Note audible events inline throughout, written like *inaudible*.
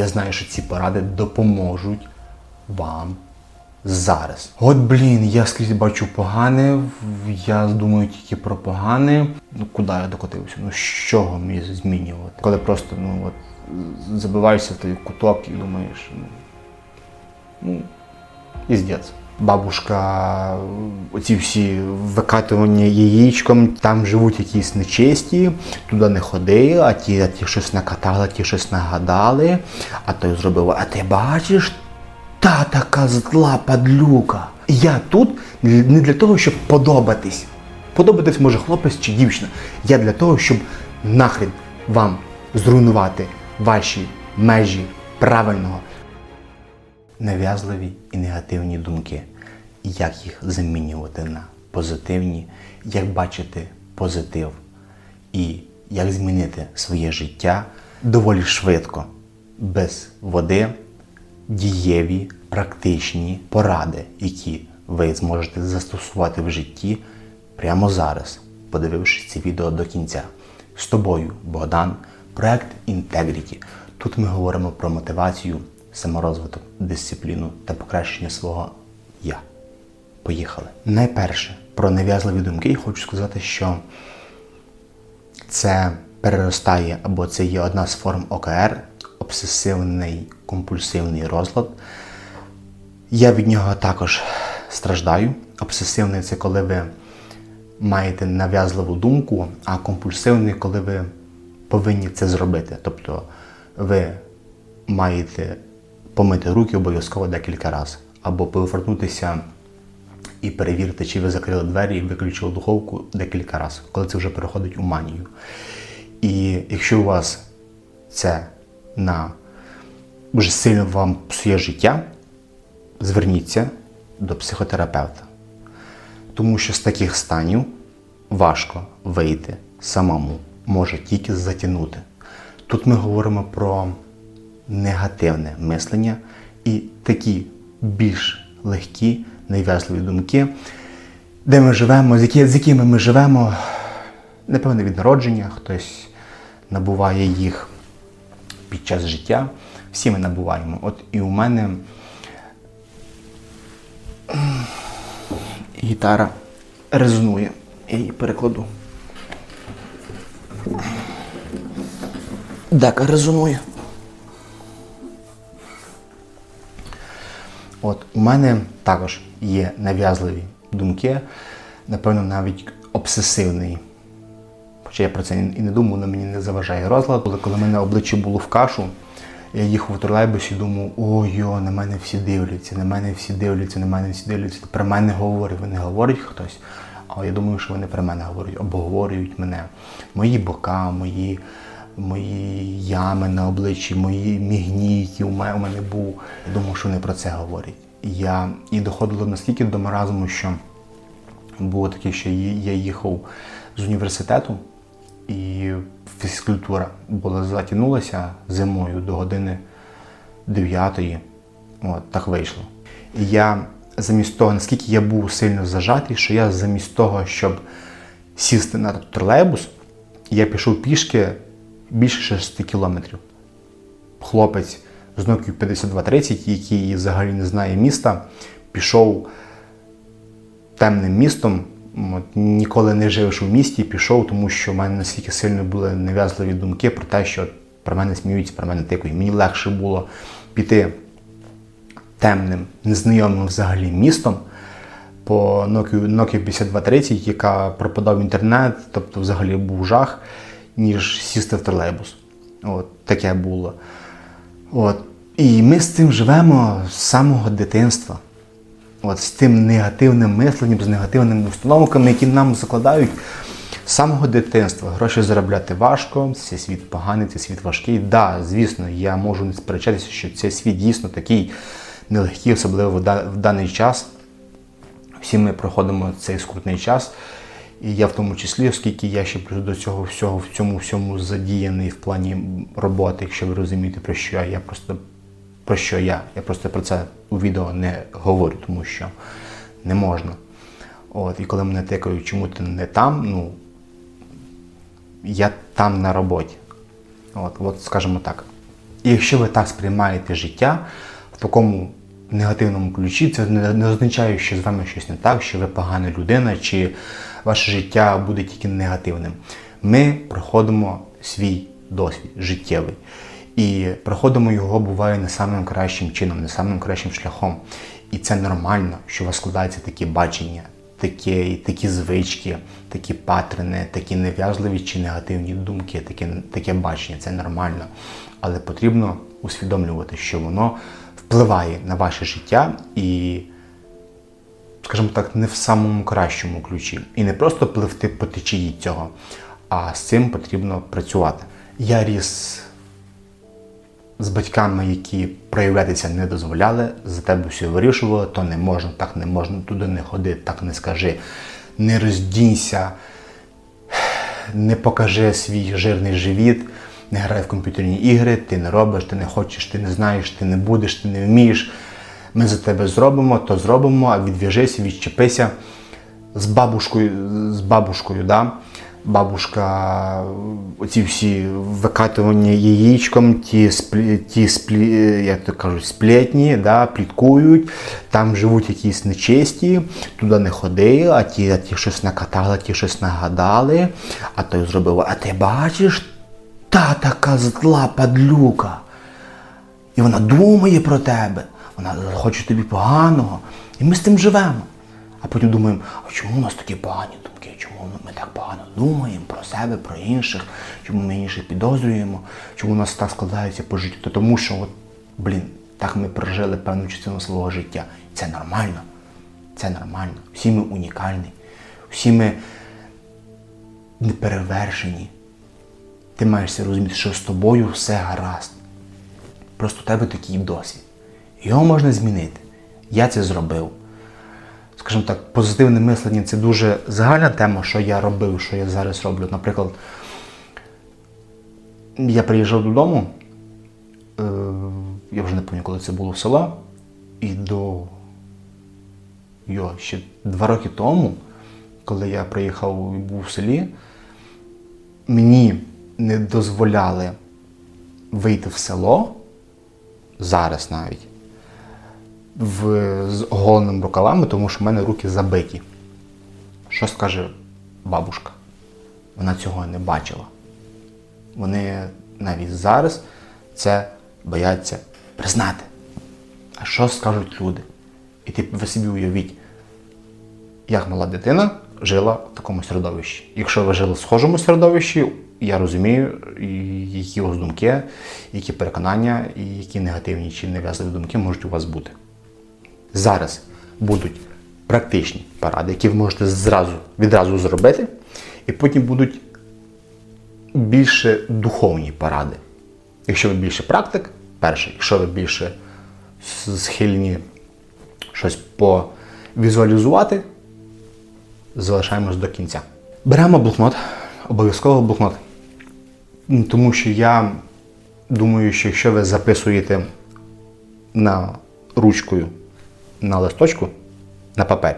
я знаю, що ці поради допоможуть вам зараз. От блін, я скрізь бачу погане, я думаю тільки про погане. Ну куди я докотився? Ну з чого мені змінювати? Коли просто ну от забиваєшся в той куток і думаєш, ну, ну іздець. Бабушка, оці всі викатування яєчком, там живуть якісь нечисті, туди не ходи, а ті, а ті щось накатали, ті щось нагадали, а той зробив, а ти бачиш, та така зла падлюка. Я тут не для того, щоб подобатись. Подобатись може хлопець чи дівчина. Я для того, щоб нахрен вам зруйнувати ваші межі правильного нав'язливі і негативні думки, як їх замінювати на позитивні, як бачити позитив і як змінити своє життя доволі швидко, без води, дієві, практичні поради, які ви зможете застосувати в житті прямо зараз, подивившись це відео до кінця. З тобою, Богдан, проект Integrity. Тут ми говоримо про мотивацію, саморозвиток, дисципліну та покращення свого я. Поїхали. Найперше про нав'язливі думки я хочу сказати, що це переростає або це є одна з форм ОКР, обсесивний компульсивний розлад. Я від нього також страждаю. Обсесивний це коли ви маєте нав'язливу думку, а компульсивний, коли ви повинні це зробити. Тобто ви маєте помити руки обов'язково декілька разів, або повернутися і перевірити, чи ви закрили двері і виключили духовку декілька разів, коли це вже переходить у манію. І якщо у вас це на дуже сильно вам псує життя, зверніться до психотерапевта. Тому що з таких станів важко вийти самому, може тільки затягнути. Тут ми говоримо про негативне мислення і такі більш легкі, нав'язливі думки, де ми живемо, з якими ми живемо, напевно, від народження, хтось набуває їх під час життя. Всі ми набуваємо. От і у мене гітара резонує. Я її перекладу. Дека резонує. От у мене також є нав'язливі думки, напевно, навіть обсесивний. Хоча я про це і не думав, але мені не заважає розлад. Але коли мене обличчя було в кашу, я їхав у тролейбусі і думав, ой-йо, на мене всі дивляться, на мене всі дивляться, на мене всі дивляться. Про мене говорять, вони говорять хтось. А я думаю, що вони про мене говорять, обговорюють мене. Мої бока, мої, мої ями на обличчі, мої які у мене, у мене був. Я думав, що вони про це говорять. Я і доходило настільки до маразму, що було таке, що я їхав з університету, і фізкультура була затягнулася зимою до години 9. От так вийшло. І я замість того, наскільки я був сильно зажатий, що я замість того, щоб сісти на тролейбус, я пішов пішки більше 6 кілометрів. Хлопець з Nokia 5230, який взагалі не знає міста, пішов темним містом. От, ніколи не живеш у місті, пішов, тому що в мене настільки сильно були нав'язливі думки про те, що про мене сміються, про мене тикають. Мені легше було піти темним, незнайомим взагалі містом по Nokia, Nokia 5230, яка пропадав інтернет, тобто взагалі був жах, ніж сісти в тролейбус. От, таке було. От. І ми з цим живемо з самого дитинства. От, з тим негативним мисленням, з негативними установками, які нам закладають з самого дитинства. Гроші заробляти важко, цей світ поганий, цей світ важкий. Так, да, звісно, я можу не сперечатися, що цей світ дійсно такий нелегкий, особливо в, даний час. Всі ми проходимо цей скрутний час. І я в тому числі, оскільки я ще до цього всього в цьому всьому задіяний в плані роботи, якщо ви розумієте, про що я, просто про що я. Я просто про це у відео не говорю, тому що не можна. От, І коли мене тикають, чому ти не там, ну я там на роботі. От, от скажімо так. І якщо ви так сприймаєте життя в такому негативному ключі, це не означає, що з вами щось не так, що ви погана людина, чи ваше життя буде тільки негативним. Ми проходимо свій досвід життєвий. І проходимо його буває не самим кращим чином, не самим кращим шляхом. І це нормально, що у вас складаються такі бачення, такі, такі звички, такі патерни, такі нев'язливі чи негативні думки, таке, таке бачення. Це нормально. Але потрібно усвідомлювати, що воно впливає на ваше життя і, скажімо так, не в самому кращому ключі. І не просто пливти по течії цього, а з цим потрібно працювати. Я ріс з батьками, які проявлятися не дозволяли, за тебе все вирішували, то не можна, так не можна, туди не ходи, так не скажи, не роздінься, не покажи свій жирний живіт, не грай в комп'ютерні ігри, ти не робиш, ти не хочеш, ти не знаєш, ти не будеш, ти не вмієш. Ми за тебе зробимо, то зробимо, а відв'яжися, відчепися з бабушкою, з бабушкою, да? Бабушка, оці всі викатування яєчком, ті, сплі, ті сплі, як то кажуть, сплетні, да, пліткують, там живуть якісь нечисті, туди не ходи, а ті, а ті щось накатали, ті щось нагадали, а той зробив, а ти бачиш, та така зла падлюка. І вона думає про тебе, вона хоче тобі поганого. І ми з тим живемо. А потім думаємо, а чому у нас такі погані думки? Чому ми так погано думаємо про себе, про інших? Чому ми інших підозрюємо? Чому у нас так складається по життю? То тому що, от, блін, так ми прожили певну частину свого життя. Це нормально. Це нормально. Всі ми унікальні. Всі ми неперевершені. Ти маєш розуміти, що з тобою все гаразд. Просто у тебе такий досвід. Його можна змінити. Я це зробив. Скажімо так, позитивне мислення це дуже загальна тема, що я робив, що я зараз роблю. Наприклад, я приїжджав додому, е, я вже не пам'ятаю, коли це було в село, і до йо, ще два роки тому, коли я приїхав і був в селі, мені не дозволяли вийти в село зараз навіть в, з оголеними рукавами, тому що в мене руки забиті. Що скаже бабушка? Вона цього не бачила. Вони навіть зараз це бояться признати. А що скажуть люди? І ти ви собі уявіть, як мала дитина жила в такому середовищі. Якщо ви жили в схожому середовищі, я розумію, які у вас думки, які переконання, і які негативні чи нав'язливі думки можуть у вас бути. Зараз будуть практичні поради, які ви можете зразу, відразу зробити, і потім будуть більше духовні поради. Якщо ви більше практик, перше, якщо ви більше схильні щось повізуалізувати, залишаємось до кінця. Беремо блокнот, обов'язково блокнот. Тому що я думаю, що якщо ви записуєте на ручкою на листочку на папері,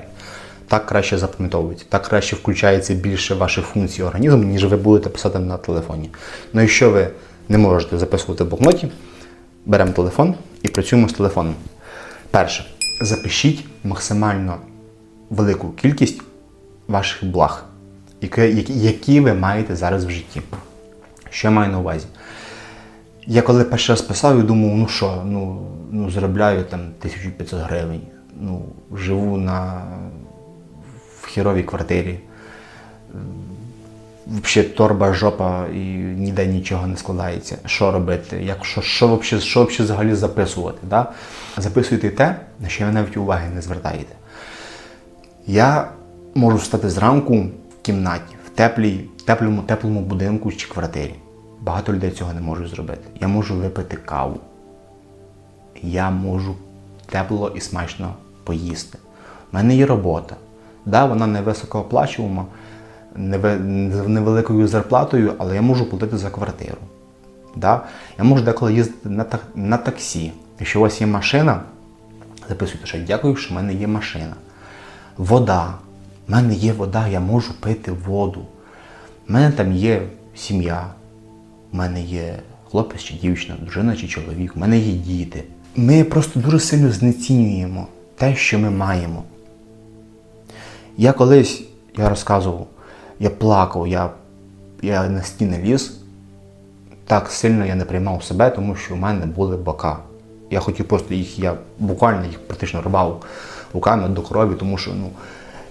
так краще запам'ятовується, так краще включається більше ваших функцій організму, ніж ви будете писати на телефоні. Ну якщо ви не можете записувати в блокноті, беремо телефон і працюємо з телефоном. Перше, запишіть максимально велику кількість ваших благ, які, ви маєте зараз в житті. Що я маю на увазі? Я коли перший раз писав, я думав, ну що, ну, ну заробляю там 1500 гривень, ну, живу на, в хіровій квартирі. Взагалі торба, жопа і ніде нічого не складається. Що робити? Як, що, що, що вообще взагалі записувати? Да? Записуйте те, на що ви навіть уваги не звертаєте. Я можу встати зранку в кімнаті, в теплій, теплому, теплому будинку чи квартирі. Багато людей цього не можуть зробити. Я можу випити каву. Я можу тепло і смачно поїсти. У мене є робота. Да, вона не високооплачувана, невеликою зарплатою, але я можу платити за квартиру. Да? Я можу деколи їздити на, на таксі. Якщо у вас є машина, записуйте, що дякую, що в мене є машина. Вода. У мене є вода, я можу пити воду. У мене там є сім'я, у мене є хлопець чи дівчина, дружина чи чоловік, у мене є діти. Ми просто дуже сильно знецінюємо те, що ми маємо. Я колись, я розказував, я плакав, я, я на стіни ліз. Так сильно я не приймав себе, тому що в мене були бока. Я хотів просто їх, я буквально їх практично рвав руками до крові, тому що ну,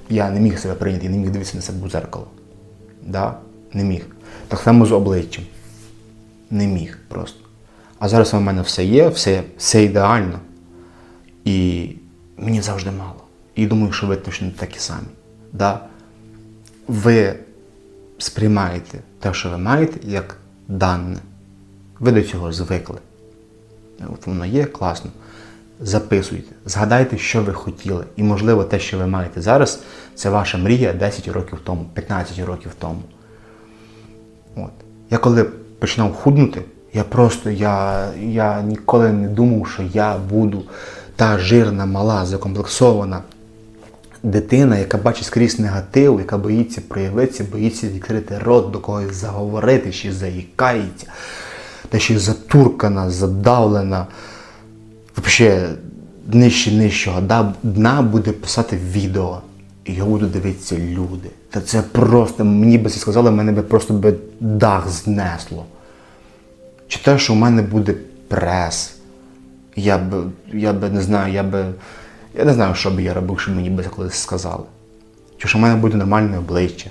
я не міг себе прийняти, я не міг дивитися на себе в дзеркало. Да? Не міг. Так само з обличчям. Не міг просто. А зараз у мене все є, все, все ідеально. І мені завжди мало. І думаю, що ви точно такі самі. Да? Ви сприймаєте те, що ви маєте, як дане. Ви до цього звикли. От воно є класно. Записуйте, згадайте, що ви хотіли. І, можливо, те, що ви маєте зараз, це ваша мрія 10 років тому, 15 років тому. От. Я коли починав худнути, я просто я, я ніколи не думав, що я буду та жирна, мала, закомплексована дитина, яка бачить скрізь негатив, яка боїться проявитися, боїться відкрити рот, до когось заговорити, ще заїкається, та ще затуркана, задавлена. Взагалі, нижче нижчого дна буде писати відео. І його будуть дивитися люди. Та це просто, мені би це сказали, мене би просто би дах знесло. Чи те, що у мене буде прес. Я б, я би не знаю, я би. Я не знаю, що би я робив, що мені би колись сказали. Чи що в мене буде нормальне обличчя.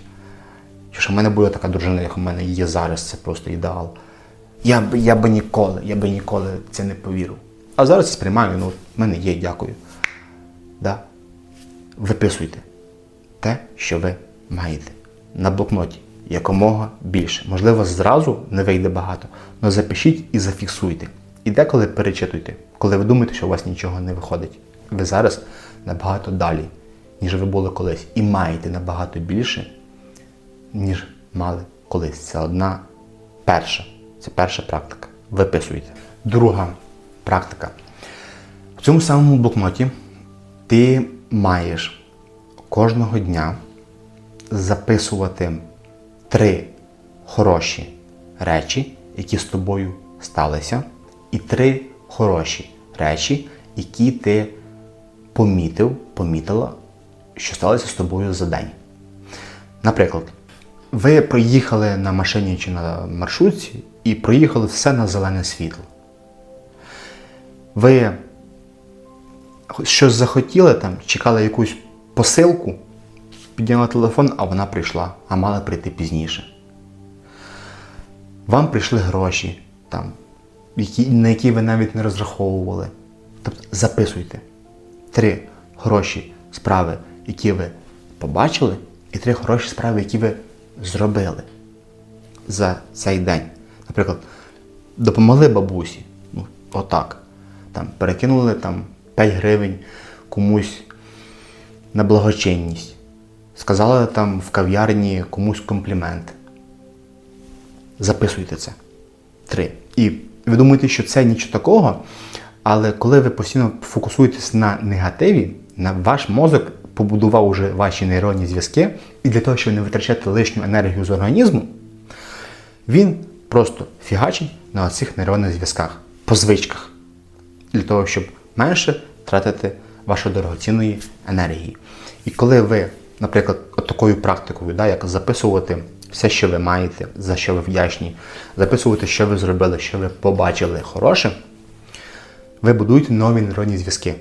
Чи що в мене буде така дружина, як у мене є зараз, це просто ідеал. Я б, я би ніколи, я би ніколи це не повірив. А зараз я сприймаю, ну, в мене є, дякую. Да? Виписуйте те, що ви маєте. На блокноті якомога більше. Можливо, зразу не вийде багато, але запишіть і зафіксуйте. І деколи перечитуйте, коли ви думаєте, що у вас нічого не виходить. Ви зараз набагато далі, ніж ви були колись. І маєте набагато більше, ніж мали колись. Це одна перша. Це перша практика. Виписуйте. Друга практика. В цьому самому блокноті ти маєш кожного дня записувати три хороші речі, які з тобою сталися, і три хороші речі, які ти помітив, помітила, що сталося з тобою за день. Наприклад, ви проїхали на машині чи на маршрутці і проїхали все на зелене світло. Ви щось захотіли там, чекали якусь посилку, підняли телефон, а вона прийшла, а мала прийти пізніше. Вам прийшли гроші, там, які, на які ви навіть не розраховували. Тобто записуйте три хороші справи, які ви побачили, і три хороші справи, які ви зробили за цей день. Наприклад, допомогли бабусі, ну, отак. Там, перекинули там, 5 гривень комусь на благочинність. Сказали там в кав'ярні комусь комплімент. Записуйте це. Три. І ви думаєте, що це нічого такого, але коли ви постійно фокусуєтесь на негативі, на ваш мозок побудував уже ваші нейронні зв'язки, і для того, щоб не витрачати лишню енергію з організму, він просто фігачить на цих нейронних зв'язках по звичках. Для того, щоб менше тратити вашої дорогоцінної енергії. І коли ви, наприклад, от такою практикою, да, як записувати все, що ви маєте, за що ви вдячні, записувати, що ви зробили, що ви побачили хороше, ви будуєте нові нейронні зв'язки.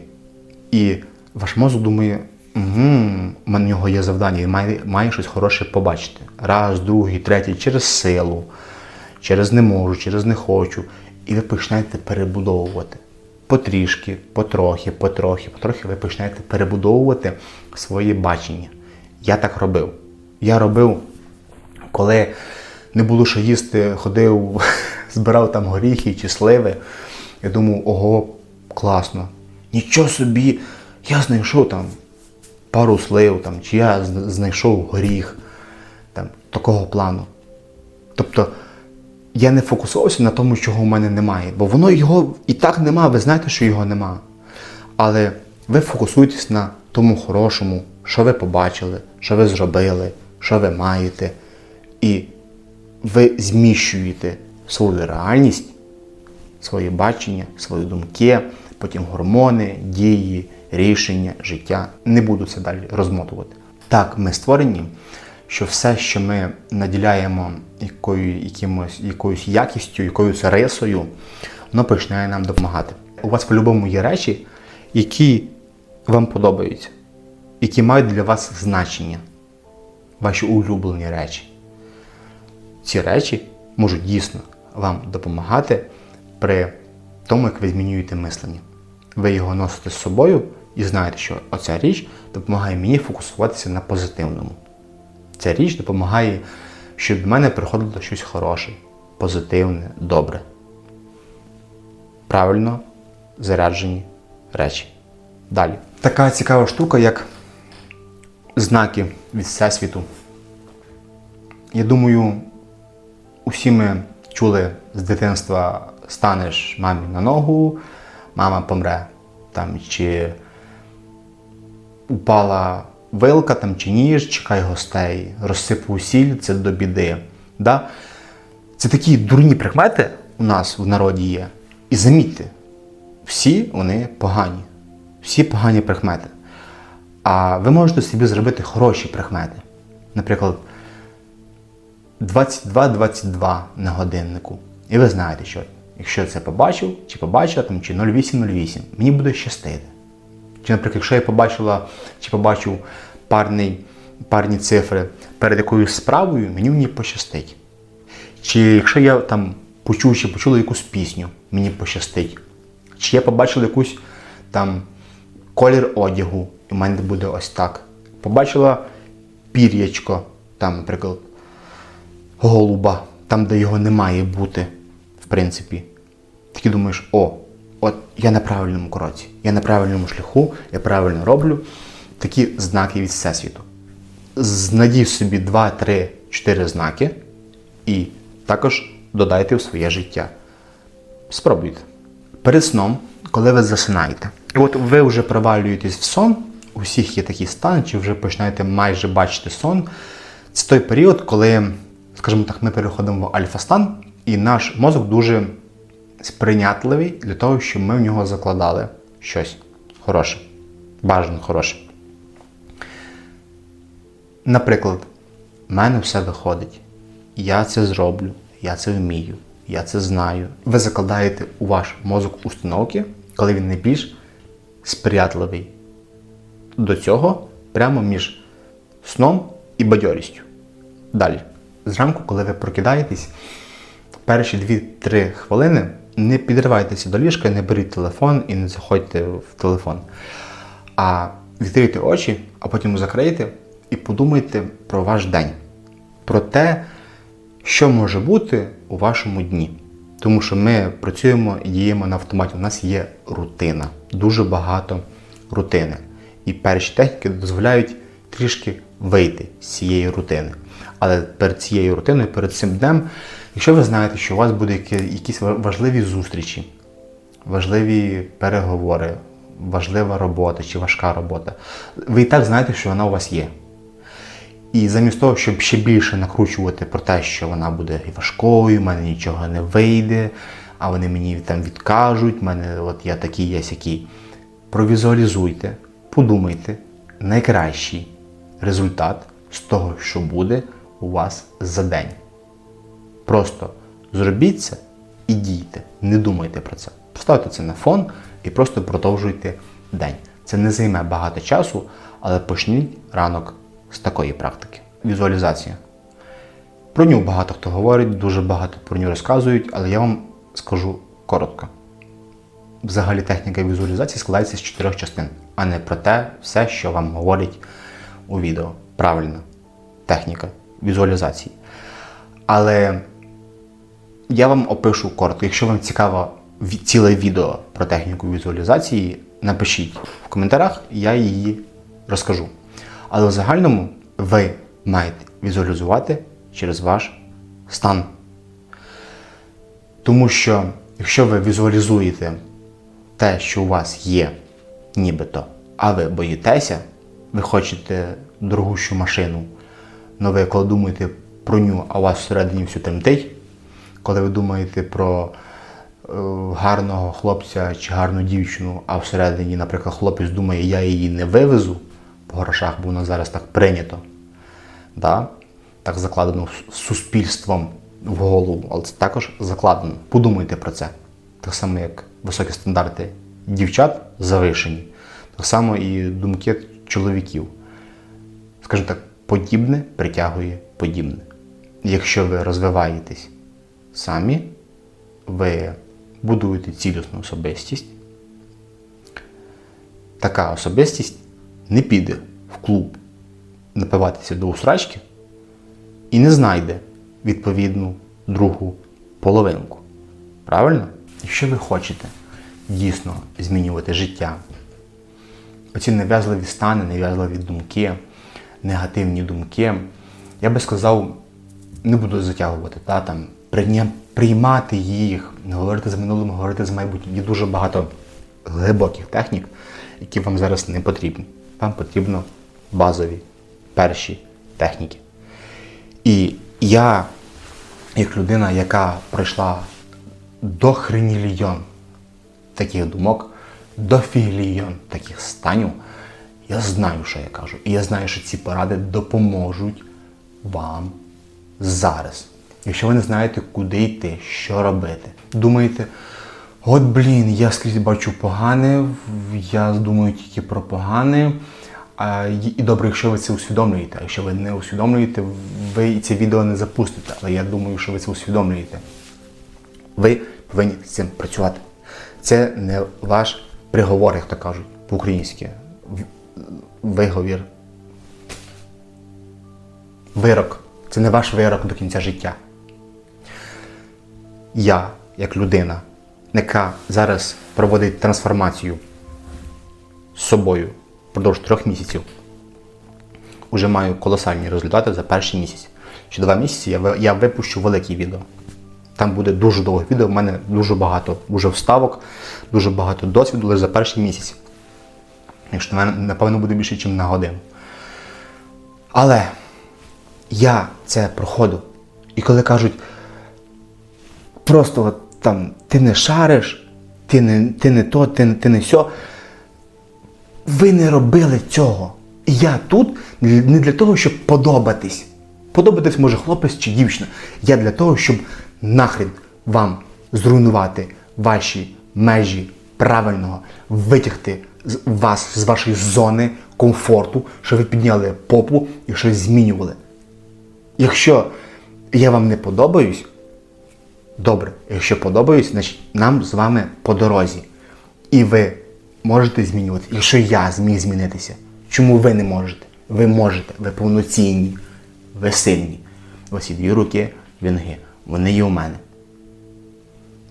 І ваш мозок думає, угу, у нього є завдання, він має, має щось хороше побачити. Раз, другий, третій, через силу, через не можу, через не хочу. І ви починаєте перебудовувати. Потрішки, потрохи, потрохи, потрохи ви починаєте перебудовувати своє бачення. Я так робив. Я робив, коли не було що їсти, ходив, *laughs* збирав там горіхи чи сливи. Я думав, ого, класно. Нічого собі, я знайшов там пару слив, там, чи я знайшов горіх там, такого плану. Тобто я не фокусувався на тому, чого в мене немає, бо воно його і так нема, ви знаєте, що його нема. Але ви фокусуєтесь на тому хорошому, що ви побачили, що ви зробили, що ви маєте. І ви зміщуєте свою реальність своє бачення, свої думки, потім гормони, дії, рішення, життя. Не буду це далі розмотувати. Так, ми створені, що все, що ми наділяємо якою, якимось, якоюсь якістю, якоюсь рисою, воно починає нам допомагати. У вас по-любому є речі, які вам подобаються, які мають для вас значення, ваші улюблені речі. Ці речі можуть дійсно вам допомагати при тому, як ви змінюєте мислення. Ви його носите з собою і знаєте, що оця річ допомагає мені фокусуватися на позитивному. Ця річ допомагає, щоб до мене приходило щось хороше, позитивне, добре. Правильно заряджені речі. Далі. Така цікава штука, як знаки від Всесвіту. Я думаю, усі ми чули з дитинства станеш мамі на ногу, мама помре. Там, чи упала вилка там, чи ніж, чекай гостей, розсипу сіль, це до біди. Да? Це такі дурні прикмети у нас в народі є. І замітьте, всі вони погані. Всі погані прикмети. А ви можете собі зробити хороші прикмети. Наприклад, 22-22 на годиннику. І ви знаєте, що якщо я це побачив, чи побачила, там, чи 0808, мені буде щастити. Чи, наприклад, якщо я побачила чи побачив парний, парні цифри перед якоюсь справою, мені в ній пощастить. Чи якщо я там почув чи почула якусь пісню, мені пощастить. Чи я побачив якусь там колір одягу, і в мене буде ось так. Побачила пір'ячко, там, наприклад, голуба, там, де його не має бути, в принципі. Такі думаєш, о, от я на правильному кроці, я на правильному шляху, я правильно роблю. Такі знаки від Всесвіту. Знайдіть собі 2, 3, 4 знаки і також додайте в своє життя. Спробуйте. Перед сном, коли ви засинаєте, і от ви вже провалюєтесь в сон, у всіх є такий стан, чи вже починаєте майже бачити сон. Це той період, коли, скажімо так, ми переходимо в альфа-стан, і наш мозок дуже сприйнятливий для того, щоб ми в нього закладали щось хороше, бажано хороше. Наприклад, в мене все виходить. Я це зроблю, я це вмію, я це знаю. Ви закладаєте у ваш мозок установки, коли він найбільш сприятливий до цього, прямо між сном і бадьорістю. Далі. Зранку, коли ви прокидаєтесь, перші 2-3 хвилини не підривайтеся до ліжка, не беріть телефон і не заходьте в телефон. А відкрийте очі, а потім закрийте і подумайте про ваш день, про те, що може бути у вашому дні. Тому що ми працюємо і діємо на автоматі. У нас є рутина, дуже багато рутини. І перші техніки дозволяють трішки вийти з цієї рутини. Але перед цією рутиною, перед цим днем, якщо ви знаєте, що у вас будуть якісь важливі зустрічі, важливі переговори, важлива робота чи важка робота, ви і так знаєте, що вона у вас є. І замість того, щоб ще більше накручувати про те, що вона буде важкою, в мене нічого не вийде, а вони мені там відкажуть, в мене от я такий є сякий. Провізуалізуйте, подумайте, найкращий результат з того, що буде у вас за день. Просто зробіть це і дійте, не думайте про це. Поставте це на фон і просто продовжуйте день. Це не займе багато часу, але почніть ранок з такої практики. Візуалізація. Про нього багато хто говорить, дуже багато про нього розказують, але я вам скажу коротко. Взагалі техніка візуалізації складається з чотирьох частин, а не про те все, що вам говорять у відео. Правильно, техніка візуалізації. Але я вам опишу коротко. Якщо вам цікаво ціле відео про техніку візуалізації, напишіть в коментарях, я її розкажу. Але в загальному ви маєте візуалізувати через ваш стан. Тому що, якщо ви візуалізуєте те, що у вас є, нібито, а ви боїтеся, ви хочете дорогущу машину, але ви коли думаєте про нього, а у вас всередині все тремтить, коли ви думаєте про гарного хлопця чи гарну дівчину, а всередині, наприклад, хлопець думає, я її не вивезу по грошах, бо воно зараз так прийнято. Да? Так закладено суспільством в голову, але це також закладено. Подумайте про це. Так само, як високі стандарти дівчат завишені, так само і думки чоловіків. Скажімо так, подібне притягує подібне. Якщо ви розвиваєтесь самі, ви будуєте цілісну особистість, така особистість не піде в клуб напиватися до усрачки і не знайде відповідну другу половинку. Правильно? Якщо ви хочете дійсно змінювати життя, оці нав'язливі стани, нав'язливі думки, негативні думки, я би сказав, не буду затягувати, та, там, приймати їх, говорити за минулим, говорити за майбутнім. Є дуже багато глибоких технік, які вам зараз не потрібні. Вам потрібно базові перші техніки. І я, як людина, яка пройшла до хренілійон таких думок, до філійон таких станів, я знаю, що я кажу. І я знаю, що ці поради допоможуть вам зараз. Якщо ви не знаєте, куди йти, що робити, думаєте, от блін, я скрізь бачу погане, я думаю тільки про погане. І добре, якщо ви це усвідомлюєте. А якщо ви не усвідомлюєте, ви це відео не запустите. Але я думаю, що ви це усвідомлюєте. Ви повинні з цим працювати. Це не ваш приговор, як то кажуть по-українськи. Виговір. Вирок. Це не ваш вирок до кінця життя. Я, як людина, яка зараз проводить трансформацію з собою впродовж трьох місяців, вже маю колосальні результати за перший місяць. Ще два місяці я випущу велике відео. Там буде дуже довге відео, в мене дуже багато вже вставок, дуже багато досвіду лише за перший місяць. Якщо на мене, напевно, буде більше, ніж на годину. Але я це проходив. І коли кажуть, просто от, там, ти не шариш, ти не, ти не то, ти, ти не сьо. Ви не робили цього. І я тут не для того, щоб подобатись. Подобатись може хлопець чи дівчина. Я для того, щоб нахрен вам зруйнувати ваші межі правильного, витягти вас з вашої зони комфорту, щоб ви підняли попу і щось змінювали. Якщо я вам не подобаюсь, добре, якщо подобаюсь, значить нам з вами по дорозі. І ви можете змінювати. Якщо я зміг змінитися, чому ви не можете? Ви можете, ви повноцінні, ви сильні. Ось і дві руки вінги. Вони є у мене.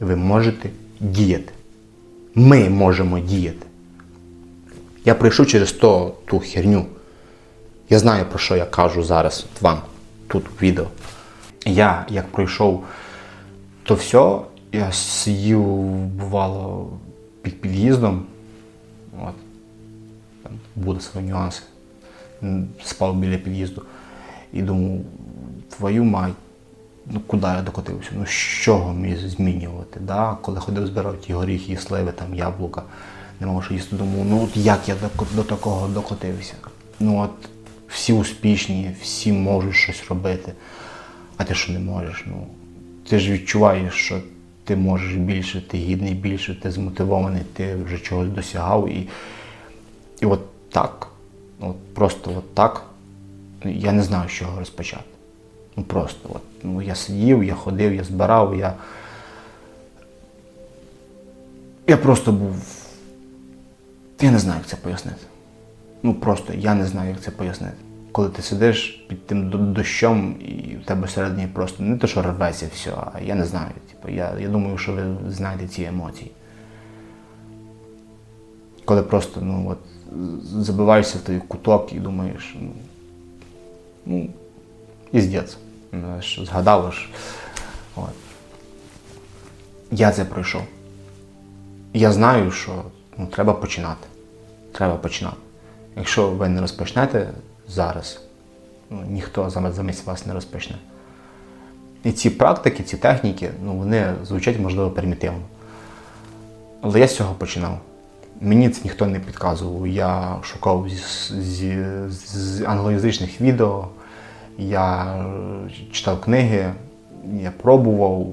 Ви можете діяти. Ми можемо діяти. Я пройшов через то, ту херню. Я знаю, про що я кажу зараз вам тут в відео. Я як пройшов то все, я сидів, бувало, під під'їздом. От. Там буде свої нюанси. Спав біля під'їзду. І думав, твою мать, ну куди я докотився? Ну з чого мені змінювати? Да? Коли ходив збирав ті горіхи, сливи, там яблука, не мав що їсти, думав, ну от як я до, до такого докотився? Ну от всі успішні, всі можуть щось робити, а ти що не можеш? Ну, ти ж відчуваєш, що ти можеш більше, ти гідний більше, ти змотивований, ти вже чогось досягав. І, і от так, от просто от так, я не знаю, з чого розпочати. Ну просто, от, ну, я сидів, я ходив, я збирав, я. Я просто був. Я не знаю, як це пояснити. Ну просто я не знаю, як це пояснити. Коли ти сидиш під тим дощом і в тебе всередині просто не те, що рветься все, а я не знаю. Типу, я, я думаю, що ви знаєте ці емоції. Коли просто ну, от, забиваєшся в той куток і думаєш, ну, ну іздець. Ну, що Згадав аж. От. Я це пройшов. Я знаю, що ну, треба починати. Треба починати. Якщо ви не розпочнете зараз, ну, ніхто замість вас не розпочне. І ці практики, ці техніки, ну, вони звучать, можливо, примітивно. Але я з цього починав. Мені це ніхто не підказував. Я шукав з, з, з англоязичних відео, я е, читав книги, я пробував,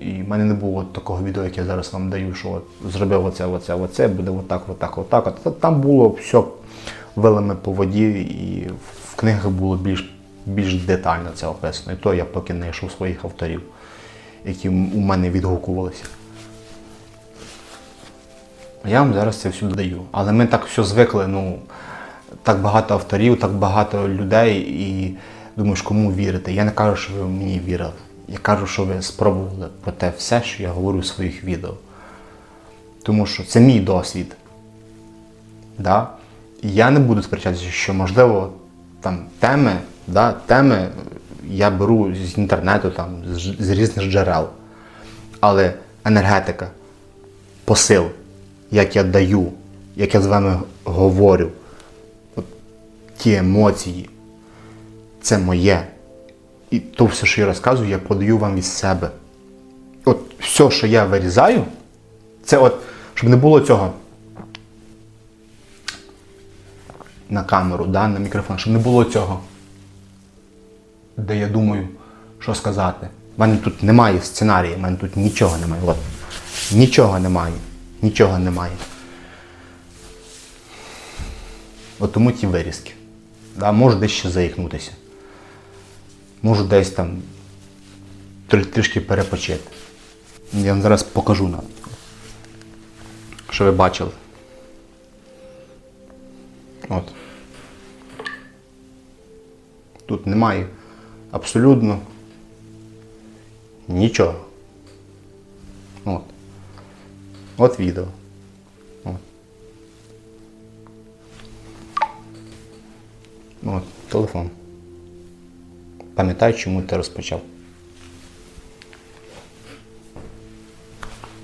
і в мене не було такого відео, як я зараз вам даю, що от зробив оце, оце, оце, буде отак, отак, отак. Та Там було все вилами по воді, і в книгах було більш, більш детально це описано. І то я поки не знайшов своїх авторів, які у мене відгукувалися. Я вам зараз це все додаю. Але ми так все звикли, ну, так багато авторів, так багато людей, і думаєш, кому вірити. Я не кажу, що ви мені вірили. Я кажу, що ви спробували про те все, що я говорю в своїх відео. Тому що це мій досвід. Да? І я не буду сперечатися, що можливо там теми, да, теми я беру з інтернету, там, з, з різних джерел. Але енергетика, посил, як я даю, як я з вами говорю, от, ті емоції, це моє. І то все, що я розказую, я подаю вам від себе. От все, що я вирізаю, це от, щоб не було цього на камеру, да, на мікрофон, щоб не було цього, де я думаю, що сказати. У мене тут немає сценарію, в мене тут нічого немає. От. Нічого немає. Нічого немає. От тому ті вирізки. Да, можу десь ще заїкнутися. Можу десь там трішки перепочити. Я вам зараз покажу на. Що ви бачили. От. Тут немає абсолютно нічого. От. От відео. От. От, телефон. Пам'ятай, чому ти розпочав.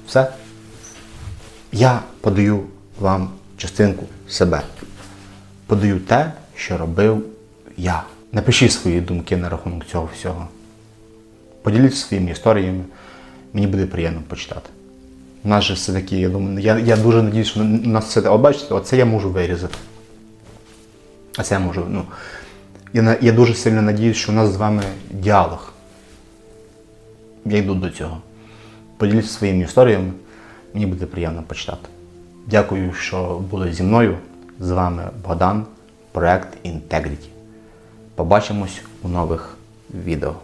Все. Я подаю вам частинку себе. Подаю те, що робив я. Напишіть свої думки на рахунок цього всього. Поділіться своїми історіями. Мені буде приємно почитати. У нас же все-таки, я думаю, я, я дуже надіюсь, що нас все. От бачите, оце я можу вирізати. А це я можу. Ну, я, я дуже сильно надіюсь, що у нас з вами діалог. Я йду до цього. Поділіться своїми історіями, мені буде приємно почитати. Дякую, що були зі мною. З вами Богдан, проект Integrity. Побачимось у нових відео.